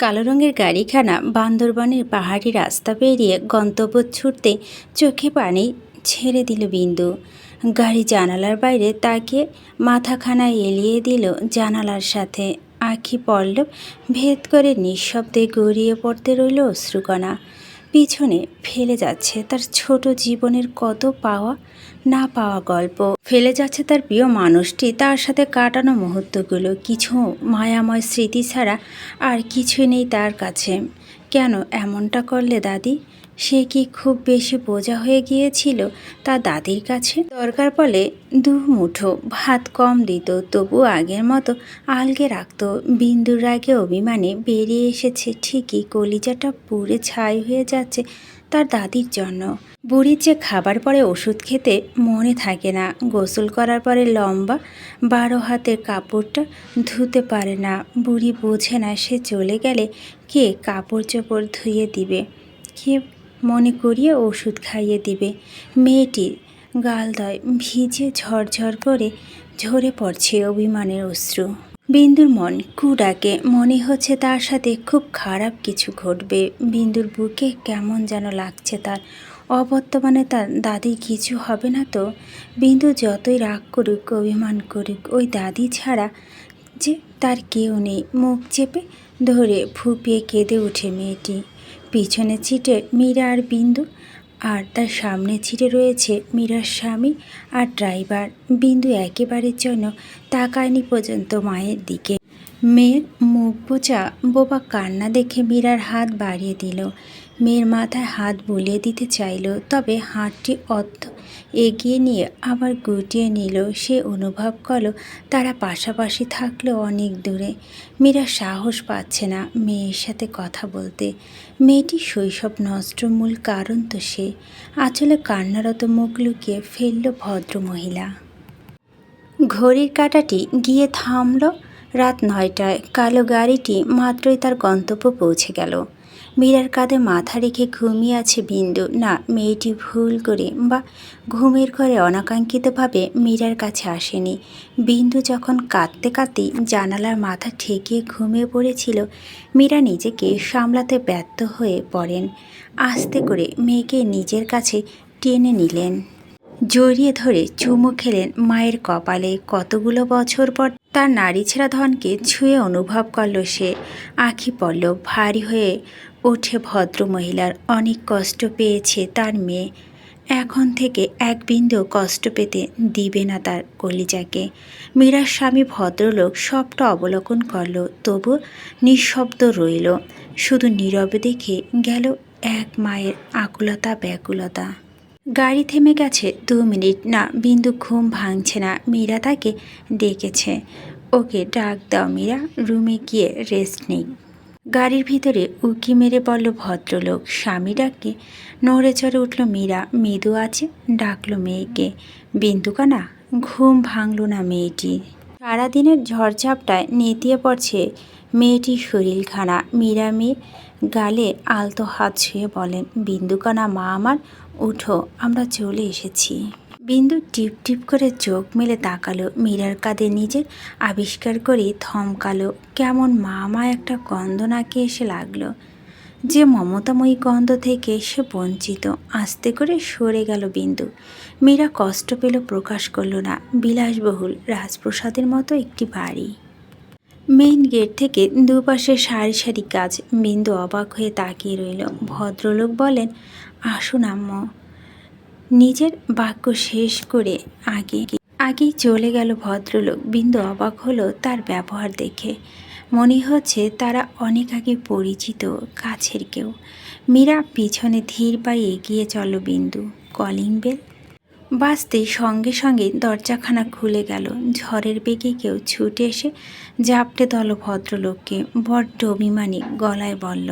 কালো রঙের গাড়িখানা বান্দরবনের পাহাড়ি রাস্তা পেরিয়ে গন্তব্য ছুটতে চোখে পানি ছেড়ে দিল বিন্দু। গাড়ি জানালার বাইরে তাকে মাথাখানা এলিয়ে দিল জানালার সাথে। আখি পল্লব ভেদ করে নিঃশব্দে গড়িয়ে পড়তে রইল অশ্রুকণা। পিছনে ফেলে যাচ্ছে তার ছোট জীবনের কত পাওয়া না পাওয়া গল্প। ফেলে যাচ্ছে তার প্রিয় মানুষটি, তার সাথে কাটানো মুহূর্তগুলো, কিছু মায়াময় স্মৃতি ছাড়া আর কিছুই নেই তার কাছে। কেন এমনটা করলে দাদি? সে কি খুব বেশি বোঝা হয়ে গিয়েছিল তার দাদির কাছে? দরকার পড়লে দু মুঠো ভাত কম দিত, তবু আগের মতো আলগে রাখতো। বিন্দুর রাগে অভিমানে বেরিয়ে এসেছে ঠিকই, কলিজাটা পুড়ে ছাই হয়ে যাচ্ছে তার দাদির জন্য। বুড়ির যে খাবার পরে ওষুধ খেতে মনে থাকে না, গোসল করার পরে লম্বা বারো হাতের কাপড়টা ধুতে পারে না। বুড়ি বোঝে না সে চলে গেলে কে কাপড় চোপড় ধুয়ে দিবে। কে মনে করিয়ে ওষুধ খাইয়ে দিবে। মেয়েটির গালদয় ভিজে ঝরঝর করে ঝরে পড়ছে অভিমানের অশ্রু। বিন্দুর মন কুডাকে, মনে হচ্ছে তার সাথে খুব খারাপ কিছু ঘটবে। বিন্দুর বুকে কেমন যেন লাগছে তার। অবর্তমানে তার দাদির কিছু হবে না তো? বিন্দু যতই রাগ করুক, অভিমান করুক, ওই দাদি ছাড়া যে তার কেউ নেই। মুখ চেপে ধরে ফুপিয়ে কেঁদে ওঠে মেয়েটি। পিছনে ছিটে মীরা আর বিন্দু, আর তার সামনে ছিটে রয়েছে মীরার স্বামী আর ড্রাইভার। বিন্দু একেবারের জন্য তাকায়নি পর্যন্ত মায়ের দিকে। মেয়ের মুখ বোঝা বোবা কান্না দেখে মীরার হাত বাড়িয়ে দিল। মেয়ের মাথায় হাত বুলিয়ে দিতে চাইল, তবে হাতটি অর্ধ এগিয়ে নিয়ে আবার গুটিয়ে নিল। সে অনুভব করল, তারা পাশাপাশি থাকলেও অনেক দূরে। মীরা সাহস পাচ্ছে না মেয়ের সাথে কথা বলতে। মেয়েটি শৈশব নষ্ট মূল কারণ তো সে। আচলে কান্নারত মুখ লুকিয়ে ফেলল ভদ্র মহিলা ঘড়ির কাঁটাটি গিয়ে থামল। রাত নয়টায় কালো গাড়িটি মাত্রই তার গন্তব্য পৌঁছে গেল। মীরার কাঁধে মাথা রেখে ঘুমিয়ে আছে বিন্দু। না, মেয়েটি ভুল করে বা ঘুমের ঘরে অনাকাঙ্ক্ষিতভাবে মীরার কাছে আসেনি। বিন্দু যখন কাঁদতে কাঁদতেই জানালার মাথা ঠেকিয়ে ঘুমিয়ে পড়েছিল, মীরা নিজেকে সামলাতে ব্যর্থ হয়ে পড়েন। আস্তে করে মেয়েকে নিজের কাছে টেনে নিলেন। জড়িয়ে ধরে চুমু খেলেন মায়ের কপালে। কতগুলো বছর পর তার নারী ছেঁড়া ধনকে ছুঁয়ে অনুভব করল সে। আঁখি পড়ল ভারী হয়ে ওঠে ভদ্র মহিলার অনেক কষ্ট পেয়েছে তার মেয়ে। এখন থেকে এক বিন্দু কষ্ট পেতে দিবে না তার কলিজাকে। মীরার স্বামী ভদ্রলোক সবটা অবলোকন করল, তবু নিঃশব্দ রইল। শুধু নীরবে দেখে গেল এক মায়ের আকুলতা ব্যাকুলতা। গাড়ি থেমে গেছে দু মিনিট। না, বিন্দু ঘুম ভাঙছে না। মীরা তাকে ডেকেছে। ওকে ডাক দাও মীরা, রুমে গিয়ে রেস্ট নেই। গাড়ির ভিতরে উকি মেরে বলল ভদ্রলোক। স্বামী ডাকে নড়ে চড়ে উঠল মীরা, মৃদু আছে, ডাকলো মেয়েকে। বিন্দুকানা, ঘুম ভাঙল না মেয়েটি। সারাদিনের ঝড়ঝাপটায় নেতিয়ে পড়ছে মেয়েটির শরীরখানা। মীরা মেয়ে গালে আলতো হাত ছুঁয়ে বলেন, বিন্দুকানা, মা আমার উঠো আমরা চলে এসেছি। বিন্দু টিপ টিপ করে চোখ মেলে তাকালো। মীরার কাঁধে নিজের আবিষ্কার করে থমকালো। কেমন মা মা একটা গন্ধ নাকে এসে লাগল। যে মমতাময়ী গন্ধ থেকে সে বঞ্চিত। আস্তে করে সরে গেল বিন্দু। মীরা কষ্ট পেল, প্রকাশ করল না। বিলাসবহুল, রাজপ্রসাদের মতো একটি বাড়ি। মেইন গেট থেকে দুপাশে সারি সারি গাছ। বিন্দু অবাক হয়ে তাকিয়ে রইল। ভদ্রলোক বলেন, আসুন আম্মু। নিজের বাক্য শেষ করে আগে আগেই চলে গেল ভদ্রলোক। বিন্দু অবাক হলো তার ব্যবহার দেখে। মনে হচ্ছে তারা অনেক আগে পরিচিত, কাছের কেউ। মীরা পিছনে ধীর পায়ে এগিয়ে চল বিন্দু। Calling bell? বাঁচতে সঙ্গে সঙ্গে দরজাখানা খুলে গেল। ঝড়ের বেগে কেউ ছুটে এসে জাপটে দল ভদ্রলোককে বড্ড অভিমানী গলায় বলল,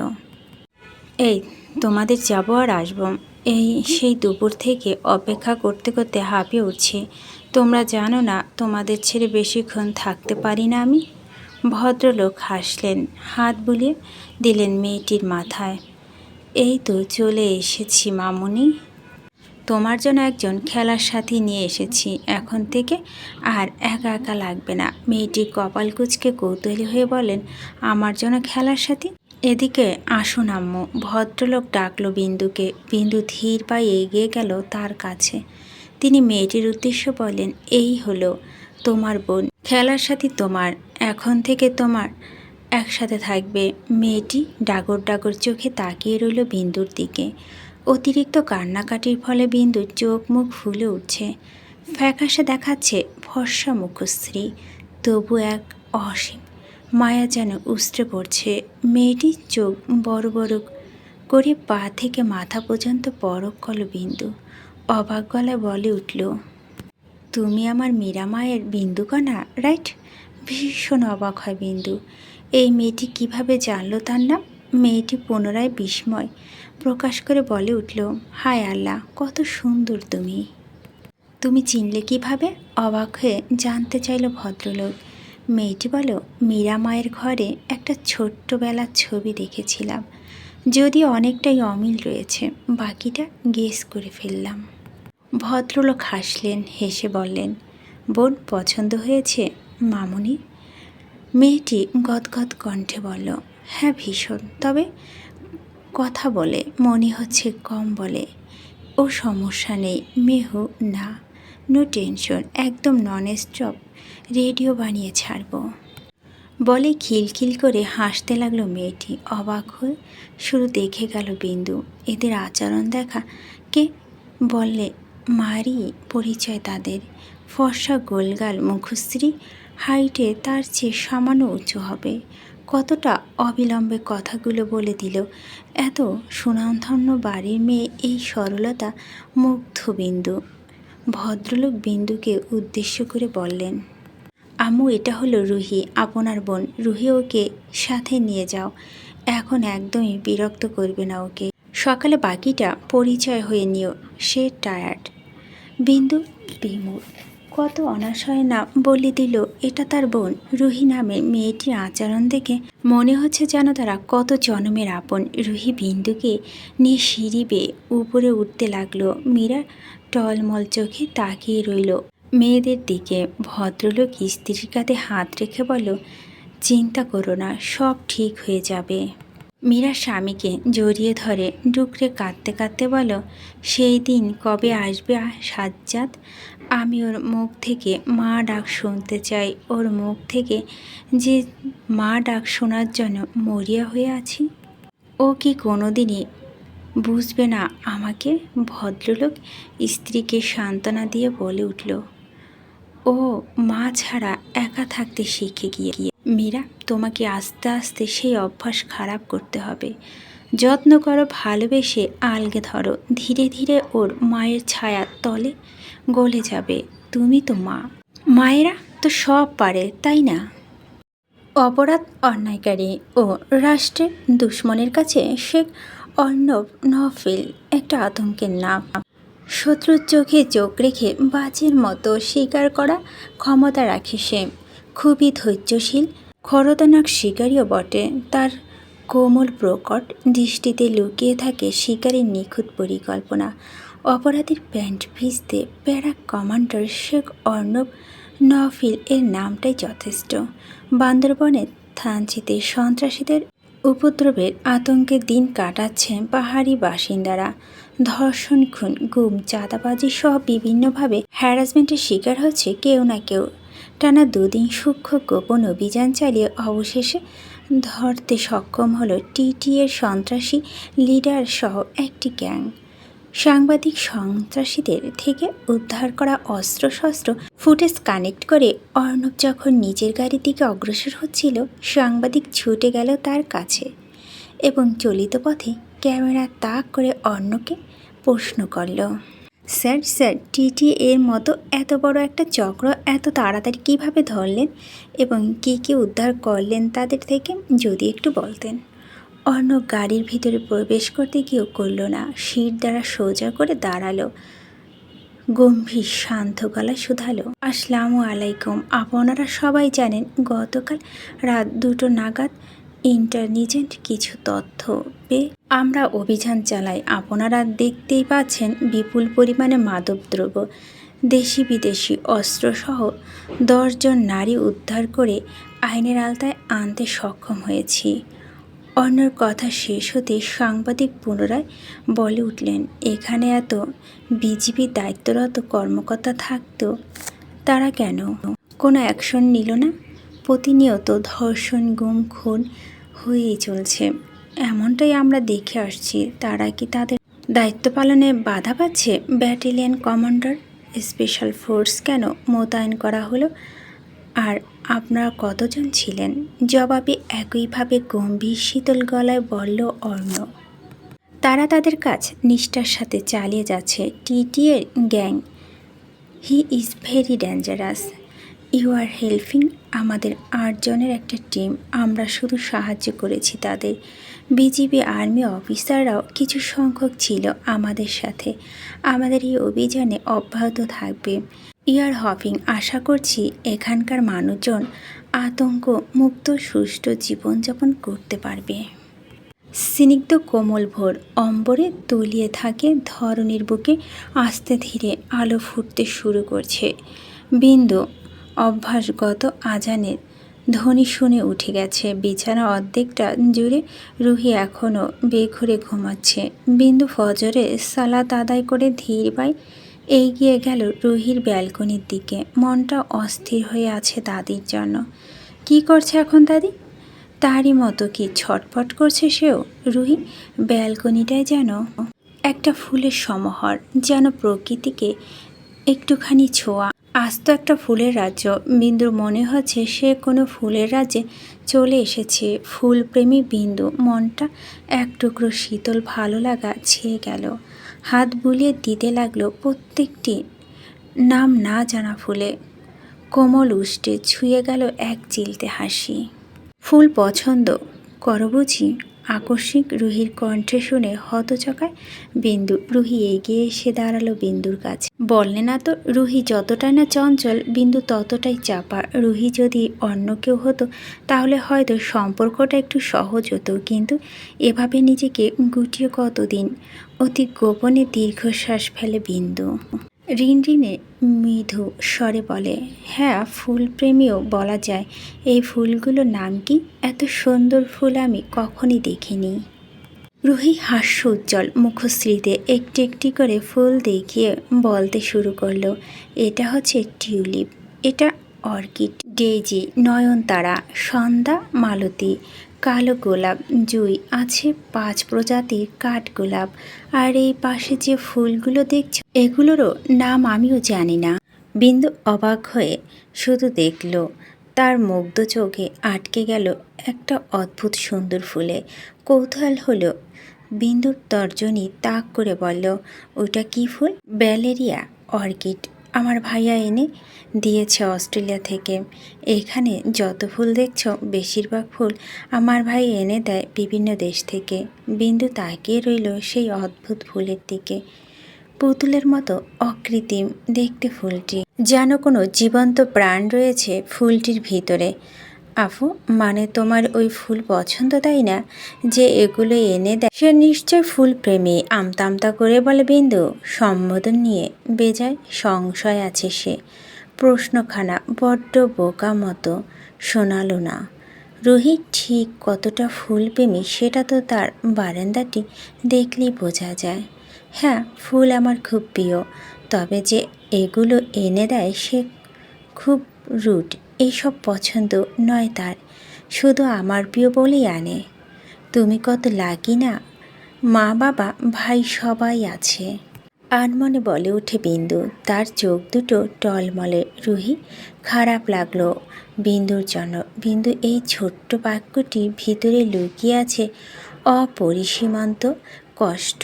এই, তোমাদের যাব আর আসব। এই সেই দুপুর থেকে অপেক্ষা করতে করতে হাঁপিয়ে উঠছে। তোমরা জানো না, তোমাদের ছেড়ে বেশিক্ষণ থাকতে পারি না আমি। ভদ্রলোক হাসলেন, হাত বুলিয়ে দিলেন মেয়েটির মাথায়। এই তো চলে এসেছি মামুনি। তোমার জন্য একজন খেলার সাথী নিয়ে এসেছি। এখন থেকে আর একা একা লাগবে না। মেয়েটি কপাল কুচকে কৌতূহলী হয়ে বলেন আমার জন্য খেলার সাথী? এদিকে আসুন আম্মু, ভদ্রলোক ডাকলো বিন্দুকে। বিন্দু ধীর পায়ে এগিয়ে গেল তার কাছে। তিনি মেয়েটির উদ্দেশ্য বলেন এই হলো তোমার বোন। খেলার সাথে তোমার, এখন থেকে তোমার। একসাথে থাকবে। মেয়েটি ডাগর ডাগর চোখে তাকিয়ে রইল বিন্দুর দিকে। অতিরিক্ত কান্নাকাটির ফলে বিন্দুর চোখ মুখ ফুলে উঠছে। ফ্যাকাশে দেখাচ্ছে ফর্সা মুখশ্রী, তবু এক অসীম মায়া যেন উষ্ট্রে পড়ছে। মেয়েটির চোখ বড় বড় করে পা থেকে মাথা পর্যন্ত পরক কল বিন্দু। অবাক গলায় বলে উঠল, তুমি আমার মীরা মায়ের বিন্দু কণা রাইট? ভীষণ অবাক হয় বিন্দু। এই মেয়েটি কীভাবে জানলো তার নাম? মেয়েটি পুনরায় বিস্ময় প্রকাশ করে বলে উঠল, হায় আল্লাহ, কত সুন্দর তুমি। তুমি চিনলে কীভাবে? অবাক হয়ে জানতে চাইল ভদ্রলোক। মেয়েটি বলো, মীরা মায়ের ঘরে একটা ছোট্টবেলার ছবি দেখেছিলাম। যদি অনেকটাই অমিল রয়েছে, বাকিটা গেস করে ফেললাম। ভদ্রলোক হাসলেন, হেসে বললেন, বোন, পছন্দ হয়েছে? মামুনি? মেয়েটি গদগদ কণ্ঠে বলল হ্যাঁ ভীষণ। তবে কথা বলে, মনে হচ্ছে কম বলে। ও সমস্যা নেই, মেহু, না। নো টেনশন একদম নন স্টপ রেডিও বানিয়ে ছাড়ব। বলে খিলখিল করে হাসতে লাগল মেয়েটি। অবাক হয়ে শুরু দেখে গেল বিন্দু। এদের আচরণ দেখা কে বললে, মারি পরিচয় তাদের। ফর্সা গোলগাল মুখশ্রী হাইটে তার চেয়ে সামান্য উঁচু হবে। কতটা অবিলম্বে কথাগুলো বলে দিল। এত সুনামধন্য বাড়ির মেয়ে এই সরলতা মুগ্ধ বিন্দু। ভদ্রলোক বিন্দুকে উদ্দেশ্য করে বললেন আম্মু এটা হলো রুহি, আপনার বোন। রুহি, ওকে সাথে নিয়ে যাও। এখন একদমই বিরক্ত করবে না ওকে। সকালে বাকিটা পরিচয় হয়ে নিও, সে টায়ার্ড বিন্দু বিমূর কত অনাশয় না বলে দিল। এটা তার বোন। রুহি নামে মেয়েটির আচরণ দেখে মনে হচ্ছে যেন তারা কত জনমের আপন। রুহি বিন্দুকে নিয়ে সিঁড়ি বেয়ে উপরে উঠতে লাগল। মীরা টলমল চোখে তাকিয়ে রইল। মেয়েদের দিকে ভদ্রলোক স্ত্রীর কাঁধে হাত রেখে বলো চিন্তা করো না, সব ঠিক হয়ে যাবে। মীরা স্বামীকে জড়িয়ে ধরে ডুকরে কাঁদতে কাঁদতে বলো সেই দিন কবে আসবে সাজ্জাদ? আমি ওর মুখ থেকে মা ডাক শুনতে চাই। ওর মুখ থেকে যে মা ডাক শোনার জন্য মরিয়া হয়ে আছি। ও কি কোনোদিনই বুঝবে না আমাকে ভদ্রলোক স্ত্রীকে সান্ত্বনা দিয়ে বলে উঠল, ও, মা ছাড়া একা থাকতে শিখে গিয়ে গিয়ে। মীরা, তোমাকে আস্তে আস্তে সেই অভ্যাস খারাপ করতে হবে। যত্ন করো, ভালোবেসে আলগে ধরো। ধীরে ধীরে ওর মায়ের ছায়া তলে গলে যাবে। তুমি তো মা। মায়েরা তো সব পারে, তাই না? অপরাধ অন্যায়কারী ও রাষ্ট্রের দুশ্মনের কাছে শেখ অর্ণব নফিল একটা আতঙ্কের নাম। শত্রুর চোখে চোখ রেখে বাজের মতো স্বীকার করা ক্ষমতা রাখে সে। খুবই ধৈর্যশীল খরতনাক শিকারীও বটে। তার কোমল প্রকট দৃষ্টিতে লুকিয়ে থাকে শিকারীর নিখুঁত পরিকল্পনা। অপরাধীর প্যান্ট ভিজতে প্যারা কমান্ডার শেখ অর্ণব নফিল এর নামটাই যথেষ্ট। বান্দরবনে থানচিতে সন্ত্রাসীদের উপদ্রবের আতঙ্কে দিন কাটাচ্ছেন পাহাড়ি বাসিন্দারা। ধর্ষণ, খুন, গুম, চাঁদাবাজি সহ বিভিন্নভাবে হ্যারাসমেন্টের শিকার হচ্ছে কেউ না কেউ। টানা দুদিন সূক্ষ্ম গোপন অভিযান চালিয়ে অবশেষে ধরতে সক্ষম হলো টিটিএর সন্ত্রাসী লিডার সহ একটি গ্যাং। সাংবাদিক সন্ত্রাসীদের থেকে উদ্ধার করা অস্ত্রশস্ত্র ফুটেজ কানেক্ট করে অর্ণব যখন নিজের গাড়ির দিকে অগ্রসর হচ্ছিল, সাংবাদিক ছুটে গেল তার কাছে এবং চলিত পথে ক্যামেরা তাক করে অর্ণকে প্রশ্ন করল, স্যার স্যার, টিটি এর মতো এত বড় একটা চক্র এত তাড়াতাড়ি কীভাবে ধরলেন এবং কি কি উদ্ধার করলেন তাদের থেকে যদি একটু বলতেন? অর্ণব গাড়ির ভিতরে প্রবেশ করতে গিয়েও করল না। শির দ্বারা সোজা করে দাঁড়াল। গম্ভীর, শান্ত গলা শুধালো, আসসালামু আলাইকুম। আপনারা সবাই জানেন গতকাল রাত দুটো নাগাদ ইন্টারনিজেন্ট কিছু তথ্য পেয়ে আমরা অভিযান চালাই। আপনারা দেখতেই পাচ্ছেন বিপুল পরিমাণে মাদকদ্রব্য। দেশি বিদেশি অস্ত্রসহ দশজন নারী উদ্ধার করে আইনের আলতায় আনতে সক্ষম হয়েছি। অন্যর কথা শেষ হতে সাংবাদিক পুনরায় বলে উঠলেন, এখানে এত বিজিবি দায়িত্বরত কর্মকর্তা থাকতেও তারা কেন? কোনো অ্যাকশন নিল না? প্রতিনিয়ত ধর্ষণ, গুম, খুন হয়েই চলছে। এমনটাই আমরা দেখে আসছি। তারা কি তাদের দায়িত্ব পালনে বাধা পাচ্ছে? ব্যাটালিয়ন কমান্ডার, স্পেশাল ফোর্স কেন মোতায়েন করা হলো? আর আপনারা কতজন ছিলেন? জবাবে একইভাবে গম্ভীর শীতল গলায় বলল, অর্ণ। তারা তাদের কাজ নিষ্ঠার সাথে চালিয়ে যাচ্ছে। টিটি এর gang, he is very dangerous. You are helping আমাদের আটজনের একটা টিম। আমরা শুধু সাহায্য করেছি তাদের। বিজিবি আর্মি অফিসাররাও কিছু সংখ্যক ছিল আমাদের সাথে। আমাদের এই অভিযানে অব্যাহত থাকবে। ইয়ার হপিং, আশা করছি এখানকার মানুষজন আতঙ্ক মুক্ত সুষ্ঠু জীবনযাপন করতে পারবে। স্নিগ্ধ কোমল ভোর অম্বরে তলিয়ে থাকে ধরনীর বুকে আস্তে ধীরে আলো ফুটতে শুরু করছে। বিন্দু অভ্যাসগত আজানের ধ্বনি শুনে উঠে গেছে। বিছানা অর্ধেকটা জুড়ে রুহি এখনও বেঘুরে ঘুমাচ্ছে। বিন্দু ফজরে সালাত আদায় করে ধীর পায় এগিয়ে গেল রুহির ব্যালকনির দিকে। মনটা অস্থির হয়ে আছে দাদির জন্য। কি করছে এখন দাদি? তারই মতো কি ছটফট করছে সেও? রুহি, ব্যালকনিটায় যেন একটা ফুলের সমাহার, যেন প্রকৃতিকে একটুখানি ছোঁয়া। আস্ত একটা ফুলের রাজ্য। বিন্দুর মনে হচ্ছে সে কোনো ফুলের রাজ্যে চলে এসেছে। ফুলপ্রেমী বিন্দু, মনটা এক টুকরো শীতল ভালো লাগা ছেয়ে গেল। হাত বুলিয়ে দিতে লাগল প্রত্যেকটি। নাম না জানা ফুলে কোমল উষ্টে ছুঁয়ে গেল এক চিলতে হাসি। ফুল পছন্দ, করো বুঝি, আকস্মিক রুহির কণ্ঠে শুনে হতচকায় বিন্দু। রুহি এগিয়ে এসে দাঁড়াল বিন্দুর কাছে। বললে না তো, রুহি যতটাই না চঞ্চল, বিন্দু ততটাই চাপা। রুহি যদি অন্য কেউ হতো, তাহলে হয়তো সম্পর্কটা একটু সহজ হতো, কিন্তু এভাবে নিজেকে গুটিয়ে কতদিন অতি গোপনে দীর্ঘশ্বাস ফেলে বিন্দু। ঋণে মৃদু স্বরে বলে হ্যাঁ ফুল প্রেমীও বলা যায়। এই ফুলগুলোর নাম কি? এত সুন্দর ফুল আমি কখনই দেখিনি। রুহি হাস্য উজ্জ্বল মুখশ্রীতে একটি একটি করে ফুল দেখিয়ে বলতে শুরু করল, এটা হচ্ছে টিউলিপ, এটা অর্কিড, ডেইজি, নয়নতারা, সন্ধ্যা, মালতী। কালো গোলাপ, জুই আছে পাঁচ প্রজাতির কাঠগোলাপ আর এই পাশে যে ফুলগুলো দেখছ, এগুলোরও নাম আমিও জানি না। বিন্দু অবাক হয়ে শুধু দেখল, তার মুগ্ধ চোখে আটকে গেল একটা অদ্ভুত সুন্দর ফুলে। কৌতূহল হলো, বিন্দুর তর্জনী তাক করে বলল, ওটা কি ফুল? ব্যালেরিয়া অর্কিড। আমার ভাইয়া এনে দিয়েছে অস্ট্রেলিয়া থেকে। এখানে যত ফুল দেখছ, বেশিরভাগ ফুল আমার ভাই এনে দেয় বিভিন্ন দেশ থেকে। বিন্দু তাকিয়ে রইল সেই অদ্ভুত ফুলের দিকে। পুতুলের মতো অকৃত্রিম দেখতে ফুলটি। যেন কোনো জীবন্ত প্রাণ রয়েছে ফুলটির ভিতরে। আফু মানে তোমার ওই ফুল পছন্দ তাই না? যে এগুলো এনে দেয়। সে নিশ্চয় ফুল প্রেমী আমতা আমতা করে বলে, বিন্দু, সম্বোধন নিয়ে। বেজায় সংশয় আছে সে। প্রশ্নখানা বড্ড বোকা মতো শোনালো না। রুহি ঠিক কতটা ফুল প্রেমী সেটা তো তার বারান্দাটি দেখলেই বোঝা যায়। হ্যাঁ ফুল আমার খুব প্রিয়, তবে যে এগুলো এনে দেয় সে খুব রুট এইসব পছন্দ নয় তার। শুধু আমার প্রিয় বলেই আনে। তুমি কত লাগি না মা, বাবা, ভাই সবাই আছে। আনমনে বলে ওঠে বিন্দু। তার চোখ দুটো টলমলে। রুহি, খারাপ লাগল বিন্দুর জন্য। বিন্দু এই ছোট্ট বাক্যটি ভিতরে লুকিয়ে আছে অপরিসীমান্ত কষ্ট।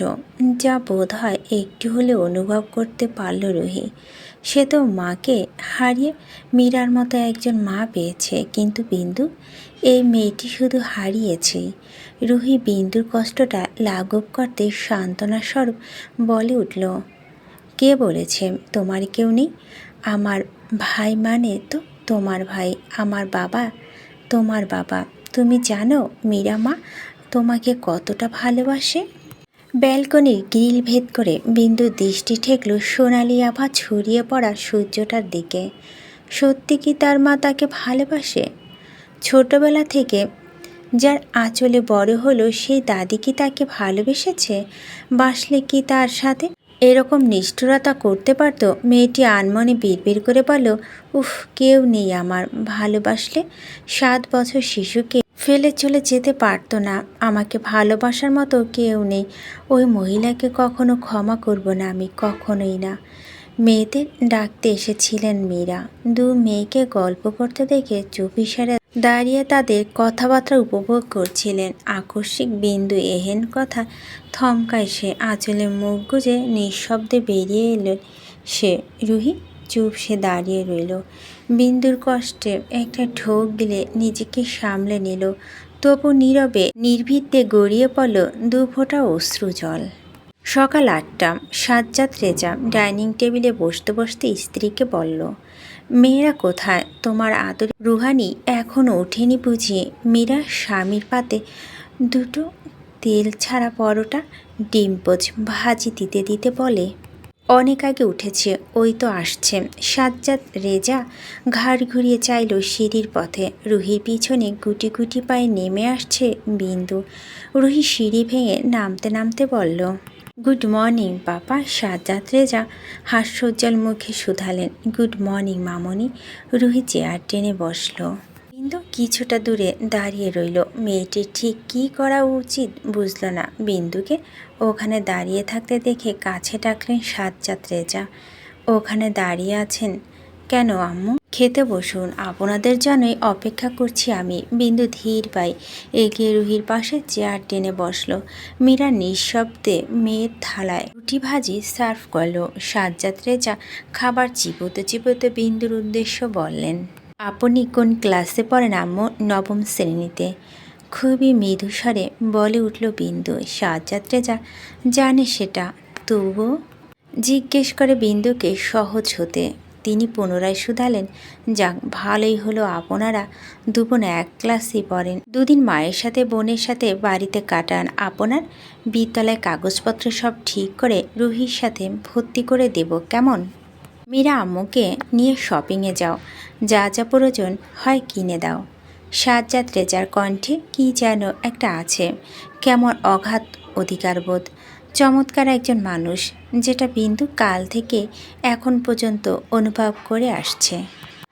যা বোধ হয় একটু হলে অনুভব করতে পারল রুহি। সে তো মাকে হারিয়ে মীরার মতো একজন মা পেয়েছে। কিন্তু বিন্দু, এই মেয়েটি শুধু হারিয়েছে। রুহি বিন্দুর কষ্টটা লাঘব করতে সান্ত্বনা স্বরূপ বলে উঠল, কে বলেছে তোমার কেউ নেই? আমার ভাই মানে তো তোমার ভাই, আমার বাবা তোমার বাবা। তুমি জানো মীরা মা তোমাকে কতটা ভালোবাসে? ব্যালকনির গ্রিল ভেদ করে বিন্দু দৃষ্টি ঠেকল সোনালি আভা ছড়িয়ে পড়া সূর্যটার দিকে। সত্যি কি তার মা তাকে ভালোবাসে? ছোটবেলা থেকে যার আঁচলে বড় হলো, সেই দাদি কি তাকে ভালোবেসেছে? বাসলে কি তার সাথে? এরকম নিষ্ঠুরতা করতে পারতো? মেয়েটি আনমনে বিড়বিড় করে বলল, উফ, কেউ নেই আমার। ভালোবাসলে সাত বছর শিশুকে ফেলে চলে যেতে পারতো না। আমাকে ভালোবাসার মতো কেউ নেই। ওই মহিলাকে কখনো ক্ষমা করব না আমি, কখনোই না। মেয়েদের ডাকতে এসেছিলেন মীরা। দু মেয়েকে গল্প করতে দেখে চুপিসারে দাঁড়িয়ে তাদের কথাবার্তা উপভোগ করছিলেন। আকস্মিক বিন্দু এহেন কথা থমকায় সে। আঁচলে মুখ গুজে নিঃশব্দে বেরিয়ে এলেন সে। রুহি চুপ সে দাঁড়িয়ে রইল। বিন্দুর কষ্টে একটা ঢোক গিলে নিজেকে সামলে নিল। তবু নীরবে নির্ভীতে গড়িয়ে পড়ল দু ফোঁটা অশ্রু জল। সকাল আটটা, সাজ্জাদ রেজা ডাইনিং টেবিলে বসতে বসতে স্ত্রীকে বলল, মেয়েরা কোথায়? তোমার আদর রুহানি এখনও ওঠেনি বুঝিয়ে মীরা স্বামীর পাতে দুটো তেল ছাড়া পরোটা, ডিম পোচ ভাজি দিতে দিতে বলে অনেক আগে উঠেছে, ওই তো আসছে। সাজ্জাদ রেজা ঘাড় ঘুরিয়ে চাইল সিঁড়ির পথে। রুহির পিছনে গুটি গুটি পায়ে নেমে আসছে বিন্দু। রুহি সিঁড়ি ভেঙে নামতে নামতে বলল, good morning papa. Sajjad Reza হাস্যোজ্জ্বল মুখে শুধালেন, গুড মর্নিং মামনি। রুহি চেয়ার টেনে বসল। বিন্দু কিছুটা দূরে দাঁড়িয়ে রইল। মেয়েটি ঠিক কী করা উচিত বুঝল না। বিন্দুকে ওখানে দাঁড়িয়ে থাকতে দেখে কাছে ডাকলেন সাজ্জাদ রেজা। ওখানে দাঁড়িয়ে আছেন কেন আম্মু? খেতে বসুন, আপনাদের জন্যই অপেক্ষা করছি আমি। বিন্দু ধীর পাই এগিয়ে রুহির পাশে চেয়ার টেনে বসল। মীরা নিঃশব্দে মেয়ের থালায় রুটি ভাজি সার্ভ করল। সাজ্জাদ রেজা খাবার চিবোতে চিবোতে বিন্দুর উদ্দেশ্য বললেন আপনি কোন ক্লাসে পড়েন আম্মু? নবম শ্রেণীতে। খুবই মৃদুস্বরে বলে উঠল বিন্দু। সাজ্জাদ রেজা জানে সেটা। তবুও জিজ্ঞেস করে বিন্দুকে সহজ হতে। তিনি পুনরায় শুধালেন, যাক, ভালোই হলো আপনারা দুবোন এক ক্লাসই পড়েন। দুদিন মায়ের সাথে, বোনের সাথে বাড়িতে কাটান। আপনার বিদ্যালয় কাগজপত্র সব ঠিক করে রুহির সাথে ভর্তি করে দেব, কেমন? মীরা আম্মুকে নিয়ে শপিংয়ে যাও। যা যা প্রয়োজন হয় কিনে দাও। সাজ্জাদ রেজার কণ্ঠে কি যেন একটা আছে। কেমন অগাধ অধিকারবোধ। চমৎকার একজন মানুষ, যেটা বিন্দু কাল থেকে এখন পর্যন্ত অনুভব করে আসছে।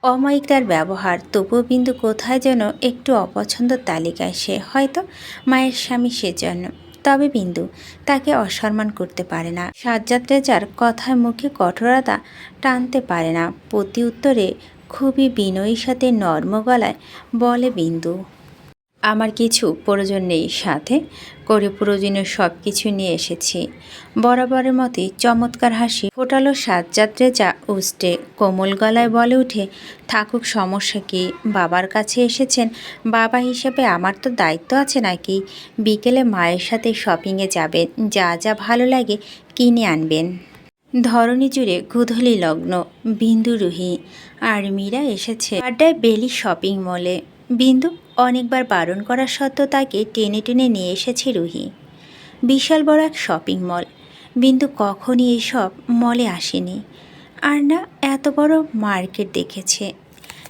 অমায়িক তার ব্যবহার, তবুও বিন্দু কোথায় যেন একটু অপছন্দ তালিকায় সে, হয়তো মায়ের স্বামী সেজন্য তবে বিন্দু তাকে অসম্মান করতে পারে না। সাজ্জাদ রেজার কথায় মুখে কঠোরতা টানতে পারে না। প্রতি উত্তরে খুবই বিনয়ীর সাথে নর্ম গলায় বলে বিন্দু। আমার কিছু প্রয়োজন নেই সাথে করে প্রয়োজনীয় সব কিছু নিয়ে এসেছি। বরাবরের মতোই চমৎকার হাসি ফোটালো সাজ্জাদ রেজা উষ্টে কোমল গলায় বলে উঠে, থাকুক, সমস্যা কি? বাবার কাছে এসেছেন? বাবা হিসেবে আমার তো দায়িত্ব আছে নাকি? বিকেলে মায়ের সাথে শপিংয়ে যাবেন, যা যা ভালো লাগে কিনে আনবেন। ধরণী জুড়ে গুধলি লগ্ন বিন্দু রুহি আর মীরা এসেছে আড্ডায় বেলি শপিং মলে বিন্দু অনেকবার বারণ করা সত্ত্বেও তাকে টেনে টেনে নিয়ে এসেছে রুহি। বিশাল বড় এক শপিং মল। বিন্দু কখনই এইসব মলে আসেনি। আর না, এত বড় মার্কেট দেখেছে।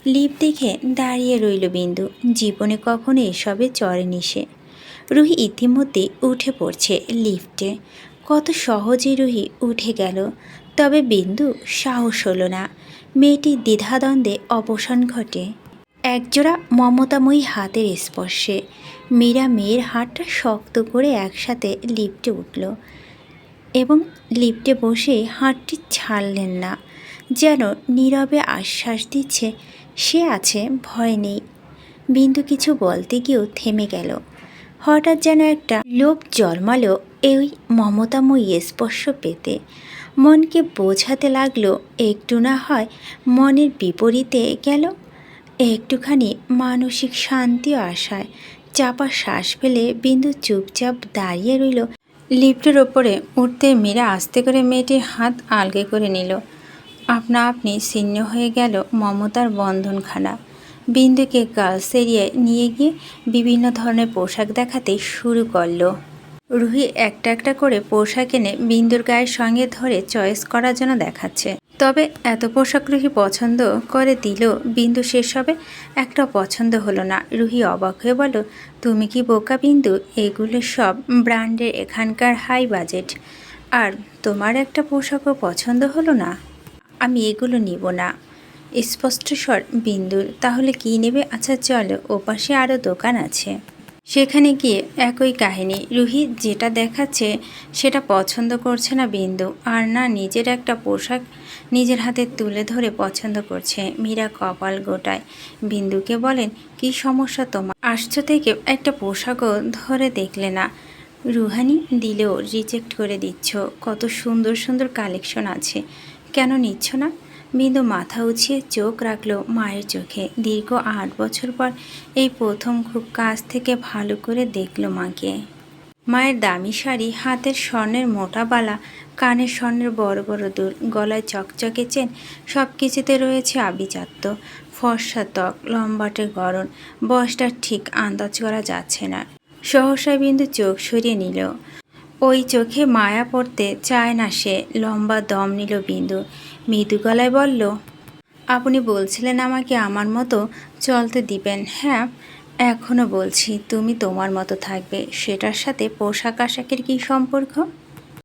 লিফট দেখে দাঁড়িয়ে রইল বিন্দু। জীবনে কখনো এসবে চড়েনি সে। রুহি ইতিমধ্যে উঠে পড়ছে লিফটে। কত সহজে রুহি উঠে গেল। তবে বিন্দু সাহস হলো না। মেয়েটির দ্বিধাদ্বন্দ্বে অবসান ঘটে। একজোড়া মমতাময়ী হাতের স্পর্শে মীরা মেয়ের হাতটা শক্ত করে একসাথে লিফটে উঠল এবং লিফটে বসে হাতটি ছাড়লেন না। যেন নীরবে আশ্বাস দিচ্ছে, সে আছে, ভয় নেই। বিন্দু কিছু বলতে গিয়েও থেমে গেল। হঠাৎ যেন একটা লোভ জন্মালো এই মমতাময়ী স্পর্শ পেতে। মনকে বোঝাতে লাগল, একটু না হয় মনের বিপরীতে গেল একটুখানি মানসিক শান্তি ও আশায়। চাপা শ্বাস ফেলে বিন্দু চুপচাপ দাঁড়িয়ে রইল। লিফটের ওপরে উঠতে মীরা আস্তে করে মেয়েটির হাত আলগে করে নিল। আপনা আপনি ছিন্ন হয়ে গেল মমতার বন্ধনখানা। বিন্দুকে গার্লস এরিয়ায় নিয়ে গিয়ে বিভিন্ন ধরনের পোশাক দেখাতে শুরু করল। রুহি একটা একটা করে পোশাক এনে বিন্দুর গায়ের সঙ্গে ধরে চয়েস করার জন্য দেখাচ্ছে। তবে এত পোশাক রুহি পছন্দ করে দিল বিন্দু শেষ হবে একটা পছন্দ হলো না। রুহি অবাক হয়ে বলো তুমি কি বোকা বিন্দু? এগুলো সব ব্র্যান্ডের এখানকার হাই বাজেট আর তোমার একটা পোশাকও পছন্দ হলো না। আমি এগুলো নিব না। স্পষ্ট স্বর বিন্দুর তাহলে কি নেবে? আচ্ছা চলো, ওপাশে আরও দোকান আছে। সেখানে গিয়ে একই কাহিনী, রুহি যেটা দেখাচ্ছে সেটা পছন্দ করছে না বিন্দু। আর না নিজের একটা পোশাক নিজের হাতে তুলে ধরে পছন্দ করছে। মীরা কপাল গোটায়। বিন্দুকে বলেন, কি সমস্যা তোমার? আসছো থেকে একটা পোশাকও ধরে দেখলে না। রুহানি, দিলেও রিজেক্ট করে দিচ্ছ। কত সুন্দর সুন্দর কালেকশন আছে। কেন নিচ্ছ না? বিন্দু মাথা উছিয়ে চোখ রাখল মায়ের চোখে। দীর্ঘ আট বছর পর এই প্রথম খুব কাছ থেকে ভালো করে দেখল মাকে। মায়ের দামি শাড়ি, হাতের স্বর্ণের মোটা বালা, কানের স্বর্ণের বড় বড় দুল, গলায় চকচকে চেন সব কিছুতে রয়েছে আভিজাত্য। ফর্সা ত্বক, লম্বাটে গরম বয়সটা ঠিক আন্দাজ করা যাচ্ছে না। সহসা বিন্দু চোখ সরিয়ে নিল। ওই চোখে মায়া পড়তে চায় না সে। লম্বা দম নিল বিন্দু। মৃদু গলায় বলল, আপনি বলছিলেন আমাকে আমার মতো চলতে দিবেন। হ্যাঁ এখনও বলছি, তুমি তোমার মতো থাকবে। সেটার সাথে পোশাক আশাকের কী সম্পর্ক?